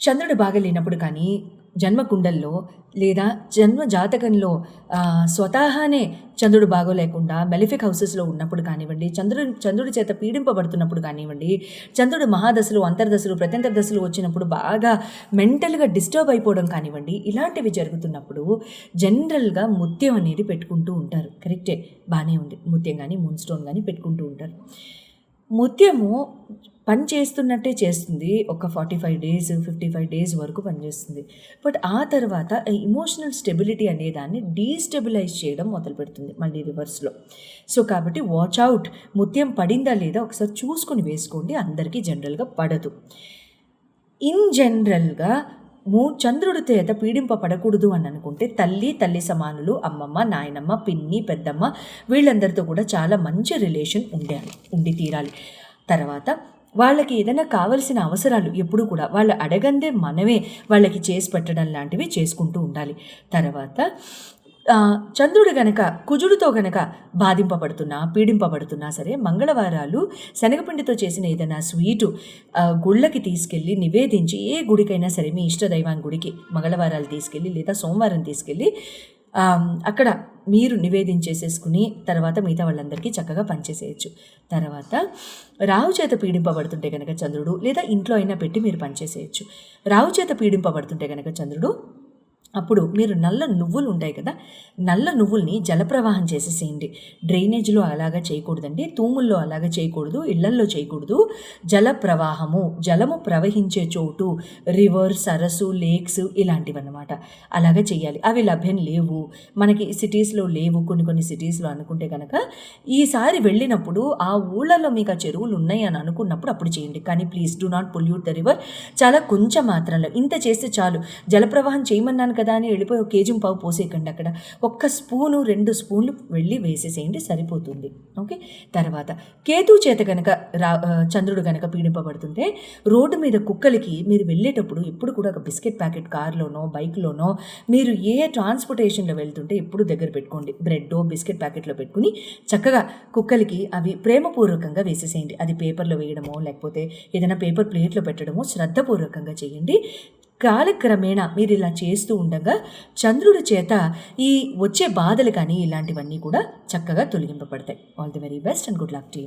చంద్రుడు బాగలేనప్పుడు కానీ జన్మకుండల్లో లేదా జన్మ జాతకంలో స్వతహానే చంద్రుడు బాగోలేకుండా మెలిఫిక్ హౌసెస్లో ఉన్నప్పుడు కానివ్వండి చంద్రుడు చంద్రుడి చేత పీడింపబడుతున్నప్పుడు కానివ్వండి చంద్రుడు మహాదశలు అంతర్దశలు ప్రత్యంతర దశలు వచ్చినప్పుడు బాగా మెంటల్గా డిస్టర్బ్ అయిపోవడం కానివ్వండి ఇలాంటివి జరుగుతున్నప్పుడు జనరల్గా ముత్యం అనేది పెట్టుకుంటూ ఉంటారు. కరెక్టే. బాగానే ఉంది. ముత్యం కానీ మూన్ స్టోన్ కానీ పెట్టుకుంటూ ఉంటారు. ముత్యము పని చేస్తున్నట్టే చేస్తుంది. ఒక forty five days fifty five days వరకు పనిచేస్తుంది బట్ ఆ తర్వాత ఇమోషనల్ స్టెబిలిటీ అనే దాన్ని డీస్టెబిలైజ్ చేయడం మొదలు పెడుతుంది మళ్ళీ రివర్స్లో సో కాబట్టి వాచ్ అవుట్ ముత్యం పడిందా లేదా ఒకసారి చూసుకొని వేసుకోండి. అందరికీ జనరల్గా పడదు. ఇన్ జనరల్గా మూ చంద్రుడి చేత పీడింపబడకూడదు అని అనుకుంటే తల్లి తల్లి సమానులు అమ్మమ్మ నాయనమ్మ పిన్ని పెద్దమ్మ వీళ్ళందరితో కూడా చాలా మంచి రిలేషన్ ఉండాలి ఉండి తీరాలి. తర్వాత వాళ్ళకి ఏదైనా కావలసిన అవసరాలు ఎప్పుడు కూడా వాళ్ళు అడగందే మనమే వాళ్ళకి చేసి పెట్టడం లాంటివి చేసుకుంటూ ఉండాలి. తర్వాత చంద్రుడు గనక కుజుడితో గనక బాధింపబడుతున్నా పీడింపబడుతున్నా సరే మంగళవారాలు శనగపిండితో చేసిన ఏదైనా స్వీటు గుళ్ళకి తీసుకెళ్ళి నివేదించి ఏ గుడికైనా సరే మీ ఇష్టదైవాన్ గుడికి మంగళవారాలు తీసుకెళ్ళి లేదా సోమవారం తీసుకెళ్ళి అక్కడ మీరు నివేదించేసేసుకుని తర్వాత మిగతా వాళ్ళందరికీ చక్కగా పనిచేసేయచ్చు. తర్వాత రావు చేత పీడింపబడుతుంటే కనుక చంద్రుడు లేదా ఇంట్లో అయినా పెట్టి మీరు పనిచేసేయచ్చు. రావు చేత పీడింపబడుతుంటే కనుక చంద్రుడు అప్పుడు మీరు నల్ల నువ్వులు ఉంటాయి కదా నల్ల నువ్వుల్ని జలప్రవాహం చేసేసేయండి. డ్రైనేజ్లో అలాగా చేయకూడదండి తూముల్లో అలాగా చేయకూడదు ఇళ్ళల్లో చేయకూడదు. జలప్రవాహము జలము ప్రవహించే చోటు రివర్ సరస్సు లేక్స్ ఇలాంటివన్నమాట. అలాగా చేయాలి. అవి లభ్యం లేవు. మనకి సిటీస్లో లేవు కొన్ని కొన్ని సిటీస్లో అనుకుంటే కనుక ఈసారి వెళ్ళినప్పుడు ఆ ఊళ్ళలో మీకు ఆ చెరువులు ఉన్నాయి అని అనుకున్నప్పుడు అప్పుడు చేయండి. కానీ please do not pollute the river చాలా కొంచెం మాత్రంలో. ఇంత చేస్తే చాలు. జలప్రవాహం చేయమన్నాను కదా అని వెళ్ళిపోయి ఒక కేజీ పావు పోసేయకండి అక్కడ. ఒక్క స్పూను రెండు స్పూన్లు వెళ్ళి వేసేసేయండి సరిపోతుంది. ఓకే? తర్వాత కేతు చేత కనుక రా చంద్రుడు కనుక పీడింపబడుతుంటే రోడ్డు మీద కుక్కలకి మీరు వెళ్ళేటప్పుడు ఎప్పుడు కూడా ఒక బిస్కెట్ ప్యాకెట్ కార్లోనో బైక్లోనో మీరు ఏ ట్రాన్స్పోర్టేషన్లో వెళ్తుంటే ఎప్పుడు దగ్గర పెట్టుకోండి. బ్రెడ్ బిస్కెట్ ప్యాకెట్లో పెట్టుకుని చక్కగా కుక్కలకి అవి ప్రేమపూర్వకంగా వేసేసేయండి. అది పేపర్లో వేయడమో లేకపోతే ఏదైనా పేపర్ ప్లేట్లో పెట్టడమో శ్రద్ధపూర్వకంగా చేయండి. కాలక్రమేణా మీరు ఇలా చేస్తూ ఉండగా చంద్రుడి చేత ఈ వచ్చే బాధలు కానీ ఇలాంటివన్నీ కూడా చక్కగా తొలగింపబడతాయి. All the very best and good luck to you